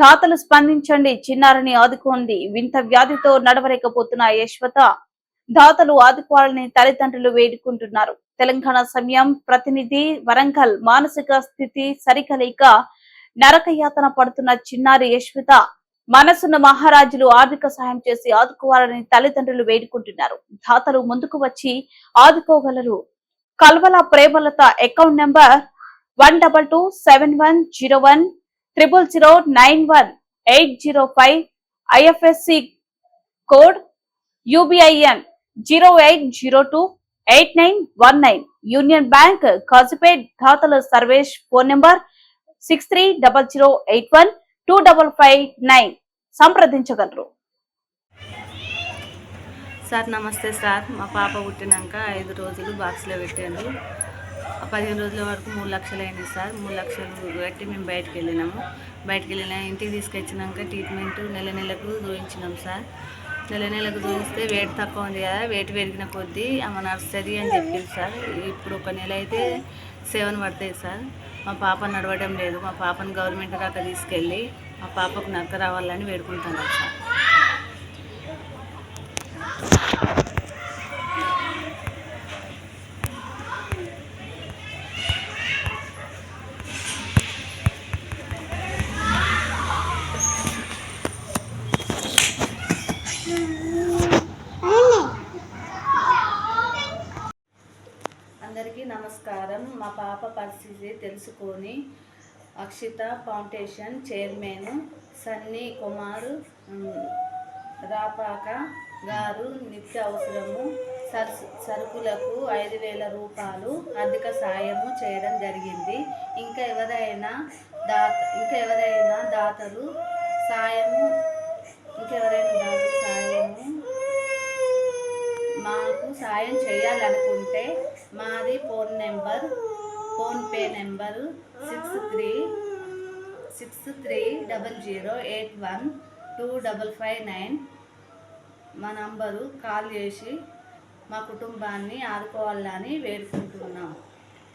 దాతలు స్పందించండి. చిన్నారిని ఆదుకోండి. వింత వ్యాధితో నడవలేకపోతున్న యశ్వత దాతలు ఆదుకోవాలని తల్లిదండ్రులు వేడుకుంటున్నారు. తెలంగాణ సమయం ప్రతినిధి వరంగల్ మానసిక స్థితి సరికలేక నరకయాతన పడుతున్న చిన్నారి యశ్వత మనసున్న మహారాజులు ఆర్థిక సహాయం చేసి ఆదుకోవాలని తల్లిదండ్రులు వేడుకుంటున్నారు. దాతలు ముందుకు వచ్చి ఆదుకోగలరు. Kalvala Premalatha account number one double two seven one zero one triple zero nine one eight zero five IFSC code UBIN zero eight zero two eight nine one nine Union Bank Kazipet దాతల Sarvesh phone number six three double zero eight one two double five nine సంప్రదించగలరు. Sir నమస్తే sir. మా పాప పుట్టినాక ఐదు రోజులు బాక్స్లో పెట్టాను పదిహేను రోజుల వరకు మూడు లక్షలు అయింది సార్. మూడు లక్షలు కట్టి మేము బయటకు వెళ్ళినాము. బయటకు వెళ్ళిన ఇంటికి తీసుకొచ్చినాక ట్రీట్మెంట్ నెల నెలకు దూయించినాం సార్. నెల నెలకు చూస్తే వేటు తక్కువ ఉంది కదా వేటు పెరిగిన కొద్దీ ఆమె నడుస్తుంది అని చెప్పింది సార్. ఇప్పుడు ఒక నెల అయితే సెవెన్ పడతాయి సార్. మా పాప నడవడం లేదు. మా పాపను గవర్నమెంట్ దాకా తీసుకెళ్ళి మా పాపకు నక్క రావాలని వేడుకుంటున్నాం సార్. నమస్కారం. మా పాప పరిస్థితి తెలుసుకొని అక్షిత ఫౌండేషన్ చైర్మన్ సన్నీ కుమార్ రాపాక గారు నిత్య అవసరము సర్ సరుకులకు ఐదు వేల రూపాయలు ఆర్థిక సాయము చేయడం జరిగింది. ఇంకా ఎవరైనా దాత ఇంకా ఎవరైనా దాతలు సాయము ఇంకెవరైనా దాతలు సాయము మాకు సాయం చేయాలనుకుంటే మాది phone number PhonePe number six three six three double zero eight one two double five nine మా నంబరు కాల్ చేసి మా కుటుంబాన్ని ఆదుకోవాలని వేడుకుంటున్నాం.